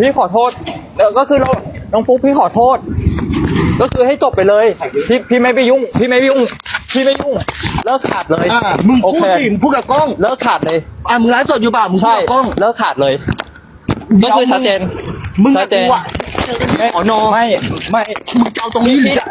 พี่ขอโทษเออก็คือเราน้องฟุกพี่ขอโทษ ก็คือให้จบไปเลย พี่พี่ไม่ไปยุ่ง พี่ไม่ไปยุ่ง พี่ไม่ยุ่ง เลิกขาดเลยอ่ามึงโอพูเคดสิมึงพูดกับกล้องเลิกขาดเลย อ่ามึงไลฟ์สดอยู่เปล่ามึงพูใช่ดกับกล้องเลิกขาดเลย ก็คือชัดเจน มึงชักัดบเจกูนอะขอนอไม่ไม่ มึงจะเอาตรงนี้หรือจะ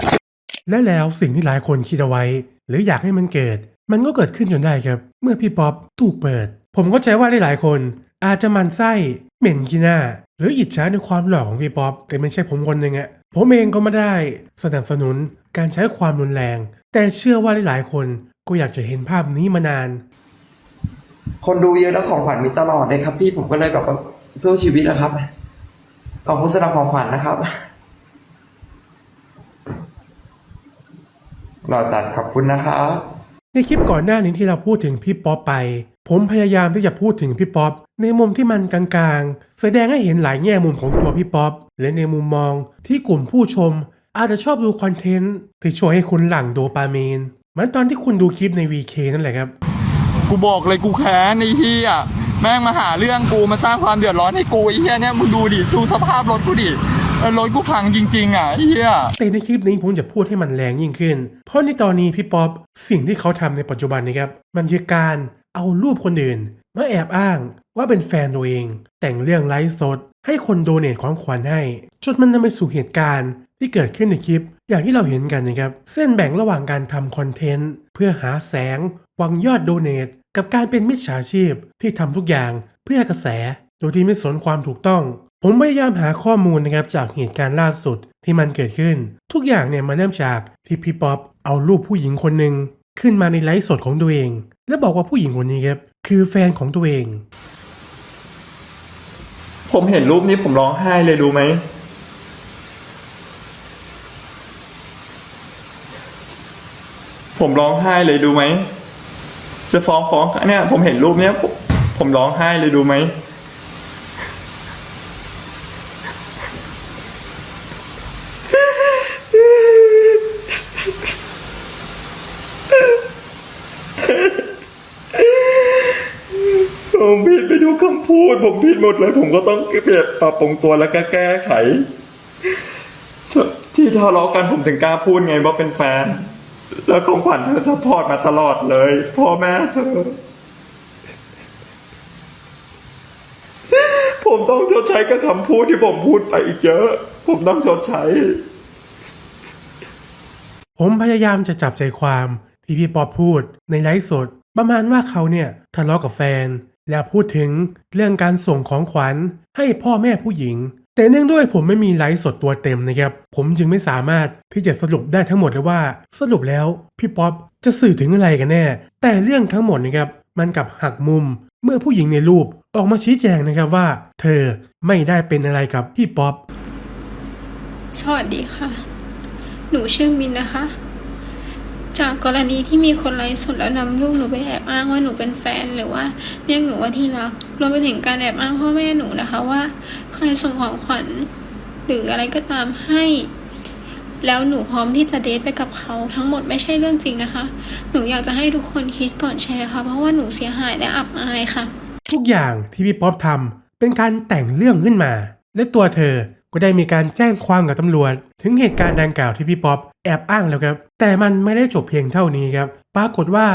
และแล้วสิ่งที่หลายคนคิดเอาไว้ หรืออยากให้มันเกิด มันก็เกิดขึ้นจนได้ครับ เมื่อพี่ป๊อปถูกเปิด ผมเข้าใจว่าหลายๆคน อาจจะหมันไส้เหม็นขี้หน้า หรืออิจฉาในความหล่อของพี่ป๊อปแต่ไม่ใช่ผมคนหนึ่งอะผมเองก็ไม่ได้สนับสนุนการใช้ความรุนแรง แต่เชื่อว่าหลายๆคนก็อยากจะเห็นภาพนี้มานาน คนดูเยอะแล้วของขวัญมีตลอดเลยครับ พี่ผมก็เลยแบบว่าสู้ชีวิตนะครับขอบคุณสำหรับของขวัญนะครับรอจัดขอบคุณนะครับในคลิปก่อนหน้านี้ที่เราพูดถึงพี่ป๊อปไป ผมพยายามที่จะพูดถึงพี่ป๊อปในมุมที่มันกลางๆ แสดงให้เห็นหลายแง่มุมของตัวพี่ป๊อปและในมุมมองที่กลุ่มผู้ชม อาจจะชอบดูคอนเทนต์ที่ช่วยให้คุณหลั่งโดปามีนเหมือนตอนที่คุณดูคลิปใน VK นั่นแหละครับ กูบอกเลยกูแค้นไอ้เฮียแม่งมาหาเรื่องกูมาสร้างความเดือดร้อนให้กูไอ้เฮียเนี่ยมึงดูดิดูสภาพรถกูดิเออรถกูพังจริงๆอะไอ้เฮียแต่ในคลิปนี้ผมจะพูดให้มันแรงยิ่งขึ้น เพราะในตอนนี้พี่ป๊อปสิ่งที่เขาทำในปัจจุบันนะครับมันคือการ เอารูปคนอื่นมาแอบอ้างว่าเป็นแฟนตัวเอง แต่งเรื่องไลฟ์สด ให้คนโดเนทของขวัญให้จนมันนำไปสู่เหตุการณ์ที่เกิดขึ้นในคลิป อย่างที่เราเห็นกันนะครับ เส้นแบ่งระหว่างการทำคอนเทนต์ เพื่อหาแสงหวังยอดโดเนทกับการเป็นมิจฉาชีพที่ทำทุกอย่างเพื่อกระแส โดยที่ไม่สนความถูกต้อง ผมพยายามหาข้อมูลนะครับจากเหตุการณ์ล่าสุดที่มันเกิดขึ้น ทุกอย่างเนี่ยมาเริ่มจากที่พี่ป๊อปเอารูปผู้หญิงคนหนึ่ง ขึ้นมาในไลฟ์สดของตัวเอง และบอกว่าผู้หญิงคนนี้ครับคือแฟนของตัวเอง ผมเห็นรูปนี้ผมร้องไห้เลยรู้ไหม ผมร้องไห้เลยดูไหม จะฟ้องฟ้องเนี่ยผมเห็นรูปเนี้ยผมผมร้องไห้เลยดูไหม ผมผิดไปดูคำพูด ผมผิดหมดเลย ผมก็ต้องเปลี่ยนปรับปรุงตัวแล้วก็แก้ไข ที่ทะเลาะกันผมถึงกล้าพูดไงว่าเป็นแฟน แล้วของขวัญเธอซัพพอร์ตมาตลอดเลยพ่อแม่เธอผมต้องชดใช้กับคำพูดที่ผมพูดไปอีกเยอะ ผมต้องชดใช้ ผมพยายามจะจับใจความที่พี่ป๊อปพูดในไลฟ์สด ประมาณว่าเขาเนี่ยทะเลาะกับแฟน แล้วพูดถึงเรื่องการส่งของขวัญให้พ่อแม่ผู้หญิง แต่เนื่องด้วยผมไม่มีไลฟ์สดตัวเต็มนะครับ ผมจึงไม่สามารถที่จะสรุปได้ทั้งหมดเลยว่า สรุปแล้วพี่ป๊อปจะสื่อถึงอะไรกันแน่ แต่เรื่องทั้งหมดนะครับมันกลับหักมุมเมื่อผู้หญิงในรูปออกมาชี้แจงนะครับว่า เธอไม่ได้เป็นอะไรกับพี่ป๊อป สวัสดีค่ะ หนูชื่อมินนะคะ จากกรณีที่มีคนไลฟ์สดแล้วนำรูปหนูไปแอบอ้างว่าหนูเป็นแฟนหรือว่าเรียกหนูว่าที่รักรวมไปถึงการแอบอ้างพ่อแม่หนูนะคะว่าใครส่งของขวัญหรืออะไรก็ตามให้ แล้วหนูพร้อมที่จะเดทไปกับเขาทั้งหมดไม่ใช่เรื่องจริงนะคะ หนูอยากจะให้ทุกคนคิดก่อนแชร์ค่ะ เพราะว่าหนูเสียหายและอับอายค่ะ ทุกอย่างที่พี่ป๊อปทำเป็นการแต่งเรื่องขึ้นมา และตัวเธอก็ได้มีการแจ้งความกับตำรวจ ถึงเหตุการณ์ดังกล่าวที่พี่ป๊อป แอบอ้างแล้วครับ แต่มันไม่ได้จบเพียงเท่านี้ครับ ปรากฏว่า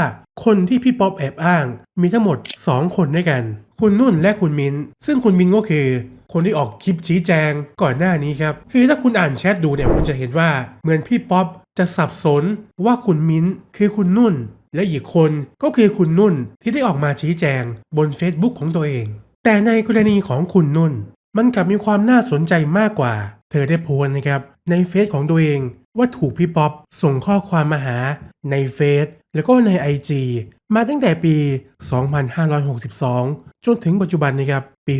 คนที่พี่ป๊อปแอบอ้าง มีทั้งหมด 2 คนด้วยกัน คุณนุ่นและคุณมิน ซึ่งคุณมินก็คือ คนที่ออกคลิปชี้แจงก่อนหน้านี้ครับ คือถ้าคุณอ่านแชทดูเนี่ยคุณจะเห็นว่าเหมือนพี่ป๊อปจะสับสนว่าคุณมินคือคุณนุ่น และอีกคนก็คือคุณนุ่นที่ได้ออกมาชี้แจงบน Facebook ของตัวเอง แต่ในกรณีของคุณนุ่น มันกลับมีความน่าสนใจมากกว่า เธอได้โพสนะครับในเฟซของตัวเอง ว่าถูกพี่ป๊อปส่งข้อความมาหาในเฟซแล้วก็ใน IG มาตั้งแต่ปี 2562 จนถึงปัจจุบันนะครับ ปี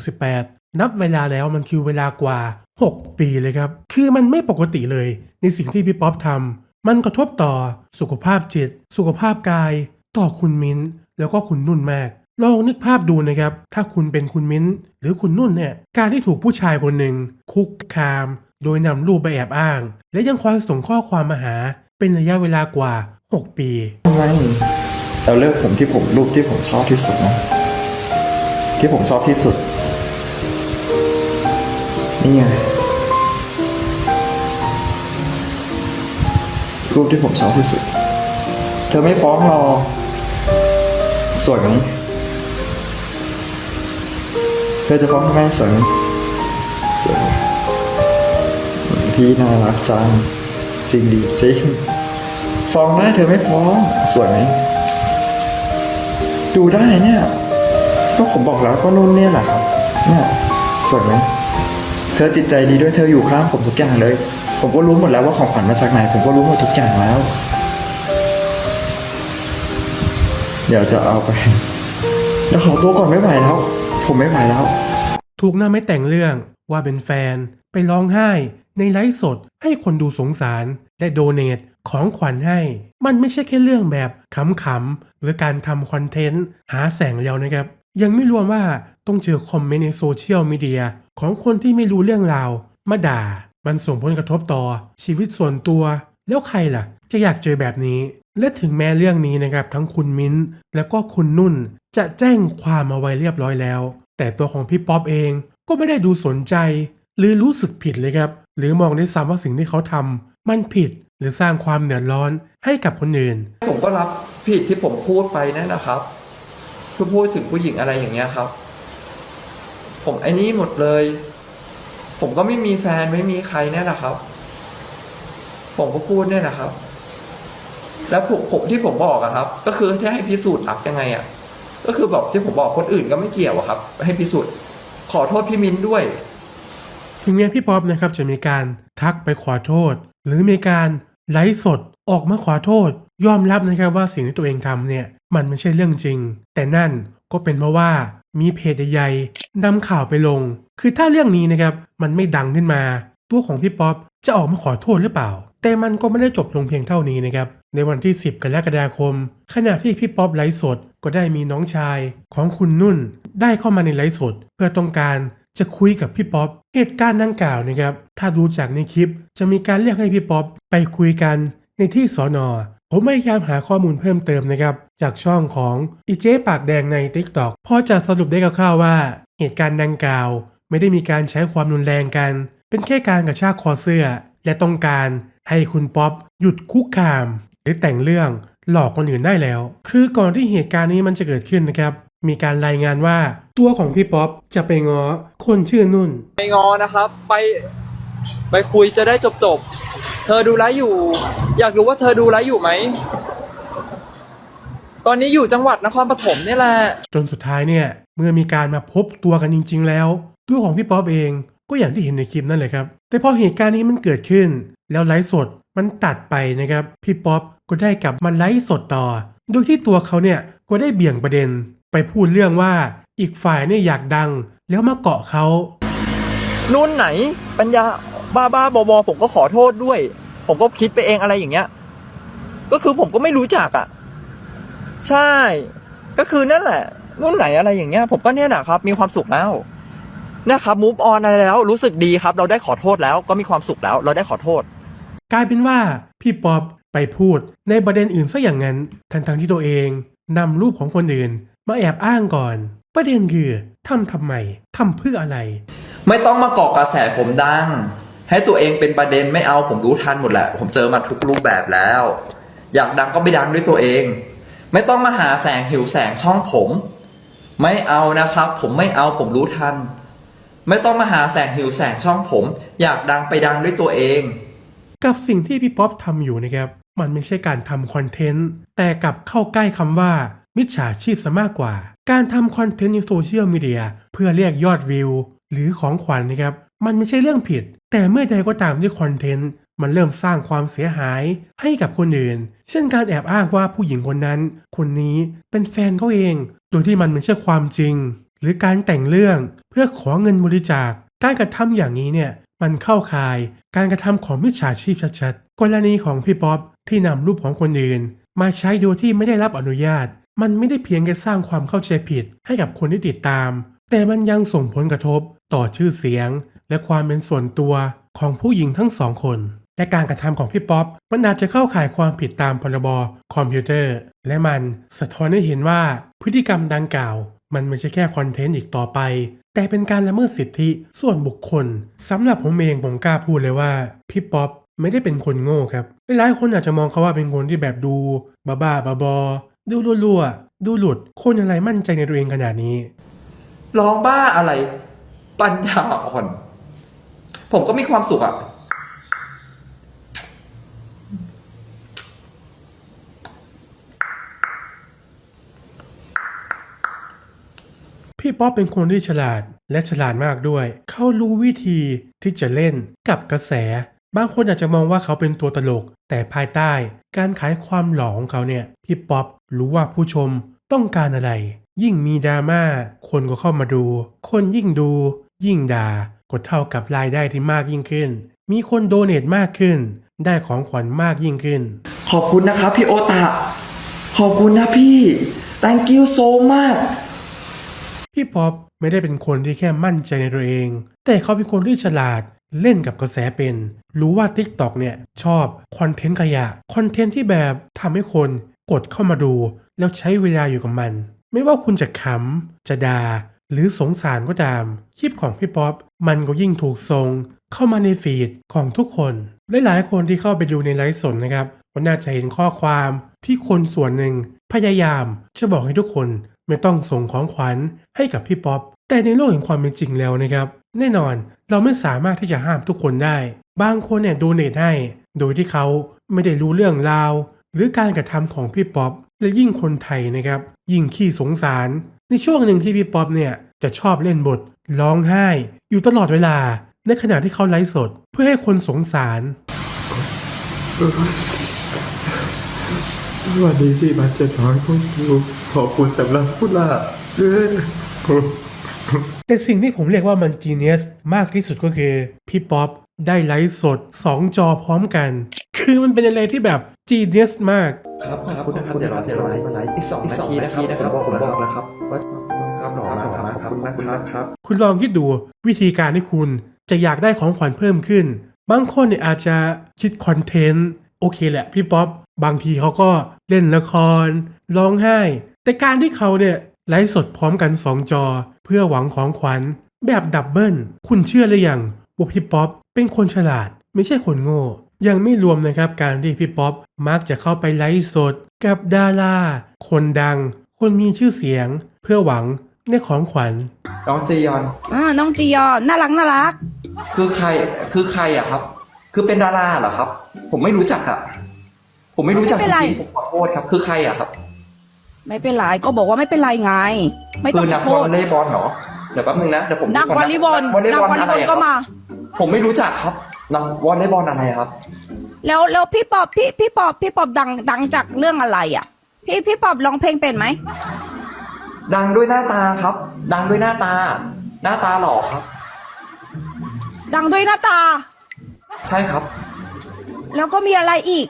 2568 นับเวลาแล้วมันคือเวลากว่า 6 ปีเลยครับ คือมันไม่ปกติเลย ในสิ่งที่พี่ป๊อปทำมันกระทบต่อสุขภาพจิต สุขภาพกาย ต่อคุณมิ้น แล้วก็คุณนุ่นมาก ลองนึกภาพดูนะครับ ถ้าคุณเป็นคุณมิ้น หรือคุณนุ่นเนี่ย การที่ถูกผู้ชายคนหนึ่งคุกคาม โดยนำรูปไปแอบอ้าง และยังคอยส่งข้อความมาหา เป็นระยะเวลากว่า 6 ปีทำไมเราเลือกผมที่ผมรูปที่ผมชอบที่สุดนะที่ผมชอบที่สุด นี่ไงรูปที่ผมชอบที่สุด เธอไม่ฟ้องหรอสวยไหมเธอจะฟ้องทำไมสวยไหม พี่น่ารักจัง จริงดีจริงฟ้องได้เธอไม่ฟ้องสวยไหมดูได้เนี่ย ก็ผมบอกแล้วก็นุ่นเนี่ยแหละครับเนี่ยสวยไหมเธอจิตใจดีด้วยเธออยู่ข้างผมทุกอย่างเลย ผมก็รู้หมดแล้วว่าของขวัญมาจากไหน ผมก็รู้หมดทุกอย่างแล้ว เดี๋ยวจะเอาไปเดี๋ยวขอตัวก่อนไม่ไหวแล้ว ผมไม่ไหวแล้ว ถูกหนำให้แต่งเรื่องว่าเป็นแฟน ไปร้องไห้ในไลฟ์สดให้คนดูสงสารและโดเนทของขวัญให้ มันไม่ใช่แค่เรื่องแบบขำๆหรือการทำคอนเทนต์หาแสงแล้วนะครับ ยังไม่รวมว่าต้องเจอคอมเมนต์ในโซเชียลมีเดียของคนที่ไม่รู้เรื่องราวมาด่า มันส่งผลกระทบต่อชีวิตส่วนตัว แล้วใครล่ะ จะอยากเจอแบบนี้ และถึงแม้เรื่องนี้นะครับ ทั้งคุณมิ้นท์แล้วก็คุณนุ่น จะแจ้งความมาไว้เรียบร้อยแล้ว แต่ตัวของพี่ป๊อปเองก็ไม่ได้ดูสนใจ หรือรู้สึกผิดเลยครับ หรือมองได้ซ้ำว่าสิ่งที่เขาทำมันผิดหรือสร้างความเดือดร้อนให้กับคนอื่น ผมก็รับผิดที่ผมพูดไปนั่นนะครับคือพูดถึงผู้หญิงอะไรอย่างเงี้ยครับ ผมไอ้นี้หมดเลย ผมก็ไม่มีแฟนไม่มีใครเนี่ยนะครับ ผมก็พูดเนี่ยนะครับ แล้วผมผมที่ผมบอกอะครับ ก็คือแค่ให้พิสูจน์อักยังไงอะก็คือบอกที่ผมบอกคนอื่นก็ไม่เกี่ยวอะครับ ให้พิสูจน์ขอโทษพี่มินด้วย ถึงแม้พี่ป๊อปนะครับจะมีการทักไปขอโทษ หรือมีการไลฟ์สดออกมาขอโทษ ยอมรับนะครับว่าสิ่งที่ตัวเองทำเนี่ยมันไม่ใช่เรื่องจริง แต่นั่นก็เป็นเพราะว่ามีเพจใหญ่ๆนำข่าวไปลง คือถ้าเรื่องนี้นะครับมันไม่ดังขึ้นมา ตัวของพี่ป๊อปจะออกมาขอโทษหรือเปล่า แต่มันก็ไม่ได้จบลงเพียงเท่านี้นะครับ ในวันที่ 10 กรกฎาคม ขณะที่พี่ป๊อปไลฟ์สดก็ได้มีน้องชายของคุณนุ่น ได้เข้ามาในไลฟ์สด เพื่อต้องการ จะคุยกับพี่ป๊อปเหตุการณ์ดังกล่าวนะครับถ้าดูจากในคลิปจะมีการเรียกให้พี่ป๊อปไปคุยกันในที่สอนอผมพยายามหาข้อมูลเพิ่มเติมนะครับ จากช่องของอีเจ๊ปากแดงใน TikTok พอจะสรุปได้คร่าวๆว่า เหตุการณ์ดังกล่าว ไม่ได้มีการใช้ความรุนแรงกัน เป็นแค่การกระชากคอเสื้อ และต้องการให้คุณป๊อปหยุดคุกคาม หรือแต่งเรื่องหลอกคนอื่นได้แล้ว คือก่อนที่เหตุการณ์นี้มันจะเกิดขึ้นนะครับ มีการรายงานว่าตัวของพี่ป๊อปจะไปง้อคนชื่อนุ่น ไปงอนะครับ ไป ไปคุยจะได้จบจบๆเธอดูไลฟ์อยู่ อยากรู้ว่าเธอดูไลฟ์อยู่ไหม ตอนนี้อยู่จังหวัดนครปฐมเนี่ยแหละ จนสุดท้ายเนี่ยเมื่อมีการมาพบตัวกันจริง ๆ แล้ว ตัวของพี่ป๊อปเองก็อย่างที่เห็นในคลิปนั่นเลยครับ แต่พอเหตุการณ์นี้มันเกิดขึ้น แล้วไลฟ์สดมันตัดไปนะครับ พี่ป๊อปก็ได้กลับมาไลฟ์สดต่อ โดยที่ตัวเขาเนี่ยก็ได้เบี่ยงประเด็น ไปพูดเรื่องว่าอีกฝ่ายเนี่ยอยากดัง แล้วมาเกาะเขานุ่นไหนปัญญาบ้าบ้าบอบอผมก็ขอโทษด้วย ผมก็คิดไปเองอะไรอย่างเงี้ย ก็คือผมก็ไม่รู้จักอะ ใช่ ก็คือนั่นแหละนุ่นไหนอะไรอย่างเงี้ย ผมก็เนี่ยแหละครับ มีความสุขแล้วนะครับมูฟออนอะไรแล้วรู้สึกดีครับ เราได้ขอโทษแล้วก็มีความสุขแล้ว เราได้ขอโทษ กลายเป็นว่าพี่ป๊อปไปพูดในประเด็นอื่นซะอย่างนั้นทั้งๆที่ตัวเองนำรูปของคนอื่น มาแอบอ้างก่อน ประเด็นคือทำทำไมทำเพื่ออะไร ไม่ต้องมาเกาะกระแสผมดัง ให้ตัวเองเป็นประเด็นไม่เอาผมรู้ทันหมดแหละ ผมเจอมาทุกรูปแบบแล้ว อยากดังก็ไปดังด้วยตัวเอง ไม่ต้องมาหาแสงหิวแสงช่องผม ไม่เอานะครับ ผมไม่เอาผมรู้ทัน ไม่ต้องมาหาแสงหิวแสงช่องผม อยากดังไปดังด้วยตัวเอง กับสิ่งที่พี่ป๊อปทำอยู่นะครับ มันไม่ใช่การทำคอนเทนต์แต่กลับเข้าใกล้คำว่า มิจฉาชีพซะมากกว่า การทำคอนเทนต์ในโซเชียลมีเดียเพื่อเรียกยอดวิว หรือของขวัญนะครับ มันไม่ใช่เรื่องผิด แต่เมื่อใดก็ตามที่คอนเทนต์มันเริ่มสร้างความเสียหายให้กับคนอื่น เช่นการแอบอ้างว่าผู้หญิงคนนั้น คนนี้เป็นแฟนเขาเอง โดยที่มันไม่ใช่ความจริง หรือการแต่งเรื่องเพื่อขอเงินบริจาค การกระทำอย่างนี้เนี่ยมันเข้าข่ายการกระทำของมิจฉาชีพชัดๆ กรณีของพี่ป๊อปที่นำรูปของคนอื่น มาใช้โดยที่ไม่ได้รับอนุญาต มันไม่ได้เพียงแค่สร้างความเข้าใจผิดให้กับคนที่ติดตาม แต่มันยังส่งผลกระทบต่อชื่อเสียง และความเป็นส่วนตัวของผู้หญิงทั้งสองคนและการกระทำของพี่ป๊อปมันอาจจะเข้าข่ายความผิดตามพรบคอมพิวเตอร์ และมันสะท้อนให้เห็นว่าพฤติกรรมดังกล่าว มันไม่ใช่แค่คอนเทนต์อีกต่อไป แต่เป็นการละเมิดสิทธิส่วนบุคคลสำหรับผมเองผมกล้าพูดเลยว่าพี่ป๊อปไม่ได้เป็นคนโง่ครับหลายคนอาจจะมองเขาว่าเป็นคนที่แบบดูบ้าๆบอ ดูรั่วๆดูหลุด คนอะไรมั่นใจในตัวเองขนาดนี้ ร้องบ้าอะไร ปัญญาอ่อน ผมก็มีความสุขอะพี่ป๊อปเป็นคนที่ฉลาดและฉลาดมากด้วย เขารู้วิธีที่จะเล่นกับกระแส บางคนอาจจะมองว่าเขาเป็นตัวตลก แต่ภายใต้การขายความหล่อของเขาเนี่ยพี่ป๊อปรู้ว่าผู้ชมต้องการอะไร ยิ่งมีดราม่าคนก็เข้ามาดู คนยิ่งดู ยิ่งด่าก็เท่ากับรายได้ที่มากยิ่งขึ้น มีคนโดเนทมากขึ้น ได้ของขวัญมากยิ่งขึ้น ขอบคุณนะครับพี่โอตะ ขอบคุณนะพี่ thank you so much พี่ป๊อปไม่ได้เป็นคนที่แค่มั่นใจในตัวเอง แต่เขาเป็นคนที่ฉลาด เล่นกับกระแสเป็น รู้ว่า TikTok เนี่ยชอบคอนเทนต์ขยะคอนเทนต์ที่แบบทำให้คนกดเข้ามาดู แล้วใช้เวลาอยู่กับมัน ไม่ว่าคุณจะขำจะดา่าหรือสงสารก็ตาม คลิปของพี่ป๊อปมันก็ยิ่งถูกทรงเข้ามาในฟีดของทุกคนหลายๆคนที่เข้าไปดูในไลฟ์สดนะครับก็น่าจะเห็นข้อความที่คนส่วนหนึ่งพยายามจะบอกให้ทุกคนไม่ต้องส่งของขวัญให้กับพี่ป๊อปแต่ในโลกแห่งความเป็นจริงแล้วนะครับ แน่นอน เราไม่สามารถที่จะห้ามทุกคนได้ บางคนเนี่ยโดเนทให้ โดยที่เขาไม่ได้รู้เรื่องราว หรือการกระทำของพี่ป๊อปและยิ่งคนไทยนะครับ ยิ่งขี้สงสาร ในช่วงหนึ่งที่พี่ป๊อปเนี่ยจะชอบเล่นบทร้องไห้ อยู่ตลอดเวลา ในขณะที่เขาไลฟ์สด เพื่อให้คนสงสารสวัสดีสี่บาเจ็ดร้อยพวกกูขอบคุณสำหรับผู้ล่าเอ้ย แต่สิ่งที่ผมเรียกว่ามันจีเนียสมากที่สุดก็คือ พี่ป๊อปได้ไลฟ์สด 2 จอพร้อมกัน คือมันเป็นอะไรที่แบบจีเนียสมาก ครับขอบคุณนะครับเดี๋ยวเราเดี๋ยวเราไลฟ์อีกสองนาทีนะครับผมบอกแล้วครับว่าครับหล่อมากครับขอบคุณมากครับ คุณลองคิดดูวิธีการที่คุณจะอยากได้ของขวัญเพิ่มขึ้น บางคนเนี่ยอาจจะคิดคอนเทนต์โอเคแหละพี่ป๊อปบางทีเขาก็เล่นละครร้องไห้ แต่การที่เขาเนี่ย ไลฟ์สดพร้อมกัน 2 จอ เพื่อหวังของขวัญ แบบดับเบิลคุณเชื่อหรือยังว่าพี่ป๊อปเป็นคนฉลาด ไม่ใช่คนโง่ ยังไม่รวมนะครับการที่พี่ป๊อปมักจะเข้าไปไลฟ์สด กับดาราคนดัง คนมีชื่อเสียง เพื่อหวังในของขวัญ น้องจียอน อ่าน้องจียอนน่ารักน่ารัก คือใครคือใครอะครับ คือเป็นดาราเหรอครับ ผมไม่รู้จักอะผมไม่รู้จักจไม่เป็นไร ริงๆผมขอโทษครับ คือใครอะครับ ไม่เป็นไรก็บอกว่าไม่เป็นไรไง ไม่ต้คือองขนัอกโทวอษลเลย์บอลเหรอเดี๋ยวแป๊บนึงนะเดี๋ยวผมนักดูวอลเลย์บอลวอลเลย์นักบอลวอลเลอะไรย์บอลอะคก็รับมา ผมไม่รู้จักครับนักวอลเลย์บอลอะไรครับ แล้วแล้วพี่ปอบพี่พี่ปอบพี่ปอบดังดังจากเรื่องอะไรอะ พี่พี่ปอบร้องเพลงเป็นไหมดังด้วยหน้าตาครับ ดังด้วยหน้าตา หน้าตาหล่อครับ ดังด้วยหน้าตา ใช่ครับ แล้วก็มีอะไรอีก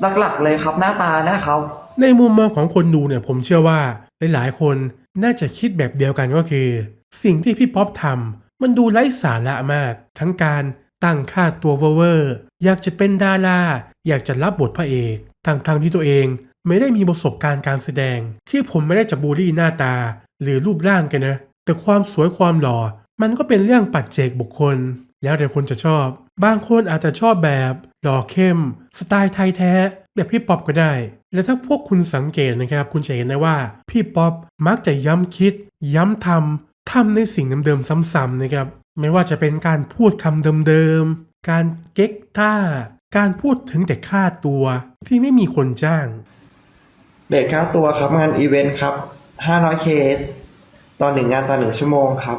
หลักๆเลยครับหน้าตานะครับ ในมุมมองของคนดูเนี่ยผมเชื่อว่าหลายๆคนน่าจะคิดแบบเดียวกันก็คือ สิ่งที่พี่ป๊อปทำมันดูไร้สาระมาก ทั้งการตั้งค่าตัวเวอร์ อยากจะเป็นดาราอยากจะรับบทพระเอกทั้งทางๆที่ตัวเองไม่ได้มีประสบการณ์การแสดง คือผมไม่ได้จะบูลลี่หน้าตา หรือรูปร่างกันนะ แต่ความสวยความหล่อ มันก็เป็นเรื่องปัจเจกบุคคล แล้วแต่คนจะชอบ บางคนอาจจะชอบแบบ หล่อเข้ม สไตล์ไทยแท้ แบบพี่ป๊อปก็ได้ และถ้าพวกคุณสังเกตนะครับ คุณจะเห็นได้ว่า พี่ป๊อปมักจะย้ำคิด ย้ำทำทำในสิ่งเดิมๆซ้ำๆนะครับ ไม่ว่าจะเป็นการพูดคำเดิมๆ การเก๊กท่า การพูดถึงแต่ค่าตัวที่ไม่มีคนจ้างเรทค่าตัวครับงานอีเวนต์ครับ 500เคสต่อหนึ่งงานต่อหนึ่งชั่วโมงครับ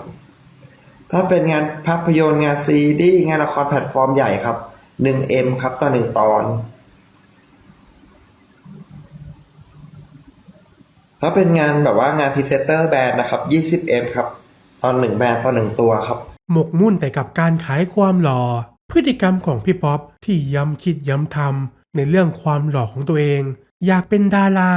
ถ้าเป็นงานภาพยนตร์งานซีดีส์งานละครแพลตฟอร์มใหญ่ครับ 1M ครับต่อหนึ่งตอน ถ้าเป็นงานแบบว่างานพรีเซนเตอร์แบรนด์นะครับ 20M ครับตอนหนึ่งแบรนด์ต่อหนึ่งตัวครับ หมกมุ่นแต่กับการขายความหล่อพฤติกรรมของพี่ป๊อปที่ย้ำคิดย้ำทำในเรื่องความหล่อของตัวเอง อยากเป็นดารา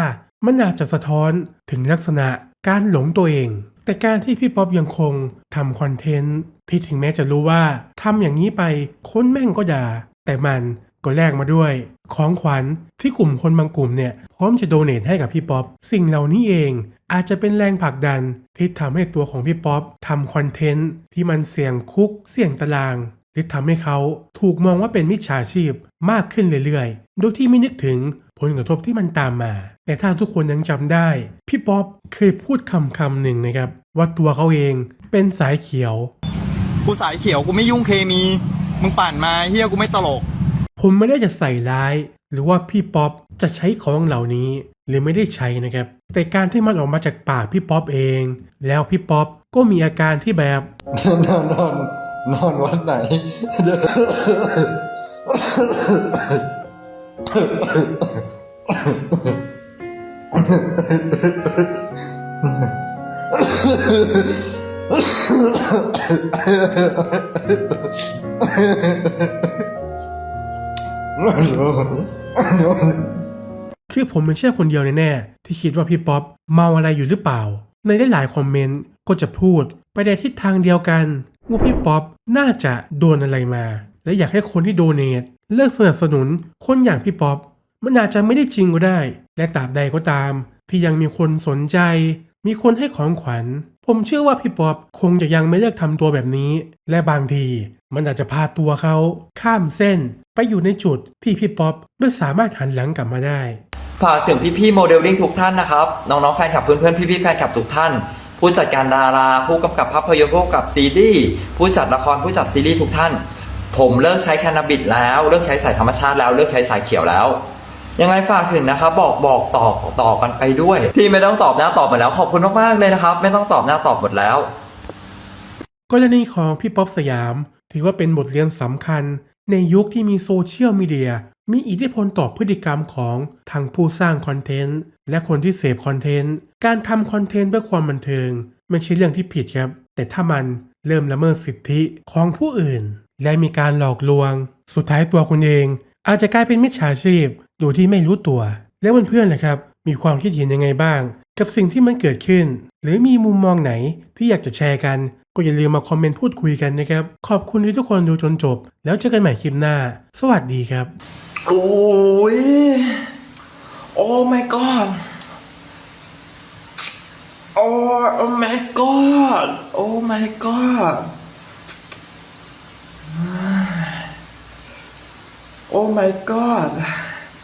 มันอาจจะสะท้อนถึงลักษณะการหลงตัวเอง แต่การที่พี่ป๊อปยังคงทำคอนเทนต์ที่ถึงแม้จะรู้ว่าทำอย่างนี้ไปคนแม่งก็ด่า แต่มันก็แลกมาด้วยของขวัญที่กลุ่มคนบางกลุ่มเนี่ยพร้อมจะโดเนทให้กับพี่ป๊อปสิ่งเหล่านี้เองอาจจะเป็นแรงผลักดันที่ทำให้ตัวของพี่ป๊อปทำคอนเทนต์ที่มันเสี่ยงคุกเสี่ยงตารางที่ทำให้เขาถูกมองว่าเป็นมิจฉาชีพมากขึ้นเรื่อยๆ โดยที่ไม่นึกถึงผลกระทบที่มันตามมา แต่ถ้าทุกคนยังจำได้ พี่ป๊อปเคยพูดคำคำหนึ่งนะครับ ว่าตัวเขาเองเป็นสายเขียว กูสายเขียวกูไม่ยุ่งเคมี มึงปั่นมาเฮียกูไม่ตลก ผมไม่ได้จะใส่ร้าย หรือว่าพี่ป๊อปจะใช้ของเหล่านี้ หรือไม่ได้ใช้นะครับ แต่การที่มันออกมาจากปากพี่ป๊อปเอง แล้วพี่ป๊อปก็มีอาการที่แบบ นอนนอนนอนวันไหน คือผมเป็นแค่คนเดียวแน่ๆที่คิดว่าพี่ป๊อปเมาอะไรอยู่หรือเปล่า ในได้หลายคอมเมนต์ก็จะพูดไปในทิศทางเดียวกันว่าพี่ป๊อปน่าจะโดนอะไรมา และอยากให้คนที่โดเนทเลิกสนับสนุนคนอย่างพี่ป๊อปมันอาจจะไม่ได้จริงก็ได้ และตราบใดก็ตาม ที่ยังมีคนสนใจ มีคนให้ของขวัญ ผมเชื่อว่าพี่ป๊อปคงจะยังไม่เลิกทำตัวแบบนี้ และบางทีมันอาจจะพาตัวเขาข้ามเส้น ไปอยู่ในจุดที่พี่ป๊อปไม่สามารถหันหลังกลับมาได้ ฝากถึงพี่ๆโมเดลลิ่งทุกท่านนะครับ น้องๆแฟนคลับเพื่อนๆพี่ๆแฟนคลับทุกท่าน ผู้จัดการดารา ผู้กำกับภาพยนตร์ผู้กำกับซีรีส์ผู้จัดละครผู้จัดซีรีส์ทุกท่าน ผมเลิกใช้แคนาบิดแล้วเลิกใช้สายธรรมชาติแล้วเลิกใช้สายเขียวแล้ว ยังไงฝากถึงนะครับ บอกบอกต่อต่อกันไปด้วย ที่ไม่ต้องตอบหน้าตอบหมดแล้ว ขอบคุณมากๆเลยนะครับ ไม่ต้องตอบหน้าตอบหมดแล้ว กรณีของพี่ป๊อปสยาม ถือว่าเป็นบทเรียนสำคัญ ในยุคที่มีโซเชียลมีเดียมีอิทธิพลต่อพฤติกรรมของทั้งผู้สร้างคอนเทนต์และคนที่เสพคอนเทนต์การทำคอนเทนต์เพื่อความบันเทิง ไม่ใช่เรื่องที่ผิดครับ แต่ถ้ามันเริ่มละเมิดสิทธิของผู้อื่น และมีการหลอกลวง สุดท้ายตัวคุณเอง อาจจะกลายเป็นมิจฉาชีพ โดยที่ไม่รู้ตัว แล้วเพื่อนๆล่ะครับ มีความคิดเห็นยังไงบ้าง กับสิ่งที่มันเกิดขึ้น หรือมีมุมมองไหนที่อยากจะแชร์กัน ก็อย่าลืมมาคอมเมนต์พูดคุยกันนะครับ ขอบคุณที่ทุกคนดูจนจบ แล้วเจอกันใหม่คลิปหน้า สวัสดีครับ โอ้ยโอ้ my god โอ้ oh my god โอ้ my god โอ้ my god